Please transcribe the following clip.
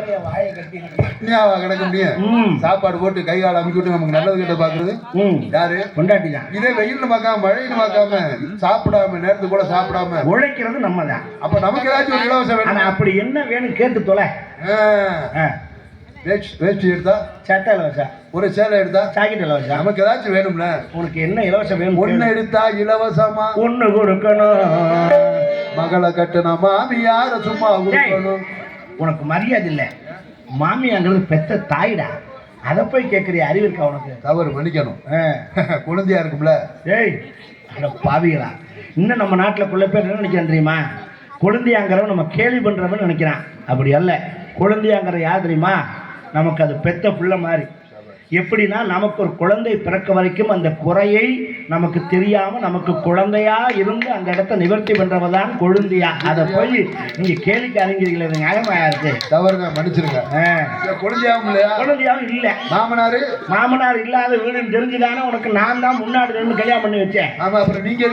தலைய வாயை கட்டி என்னவா கிடக்க முடியும்? சாப்பாடு போட்டு கை கால் அமுக்கி விட்டு நமக்கு நல்லது கிட்ட பாக்குறது யாரு? பொண்டாட்டி தான் இதே வெயில்னு பார்க்காம மழைன்னு பார்க்காம சாப்பிடாம நேரத்துக்கு கூட சாப்பிடாம. உழைக்கிறது நம்ம தான் அப்ப நமக்கு ஏதாச்சும் ஒரு இலவசம் வேணும்? அப்படி என்ன வேணும் கேட்டு தொலை. வேஷ்டி எடுத்தா? சட்டை இலவசா ஒரு சேலை எடுத்தா? ஜாக்கெட் இலவசா நமக்கு ஏதாச்சும் வேணும்ல? உனக்கு என்ன இலவசம் வேணும் ஒண்ணு எடுத்தா இலவசமா? ஒண்ணு கொடுக்கணும். மகளை கட்டுன மாமியார சும்மா கொடுக்கணும். உனக்கு மரியாதை இல்லை. மாமியாங்கிறது பெத்த தாயிடா. அதை போய் கேட்குறிய அறிவு இருக்கா உனக்கு? தவறு மன்னிக்கணும். குழந்தையா இருக்கும்ல? ஏய் அட பாவிகளா. இன்னும் நம்ம நாட்டில் குள்ள பேர் என்ன நினைக்கிறேன் தெரியுமா? குழந்தையாங்கிறவன் நம்ம கேலி பண்ணுறவன் நினைக்கிறான். அப்படி அல்ல. குழந்தையாங்கிற யார் தெரியுமா? நமக்கு அது பெத்த புள்ள மாதிரி. எப்படின்னா நமக்கு ஒரு குழந்தை பிறக்க வரைக்கும் அந்த குறையை நமக்கு தெரியாம நமக்கு குழந்தையா இருந்து அந்த இடத்த நிவர்த்தி பண்றவ தான் கொழுந்தியா. அதை போய் நீங்க கேலிக்கு அறிஞர்களே இது நியாயமாயா இருக்கு தவறுங்க மன்னிச்சிருங்க. குழந்தையாவும் இல்லையா? குழந்தையாவும் இல்லை. மாமனாரு? மாமனார் இல்லாத வீடுன்னு தெரிஞ்சுதானே உனக்கு நான் தான் முன்னாடி நின்று கல்யாணம் பண்ணி வச்சேன். ஆமா அப்புறம் நீங்க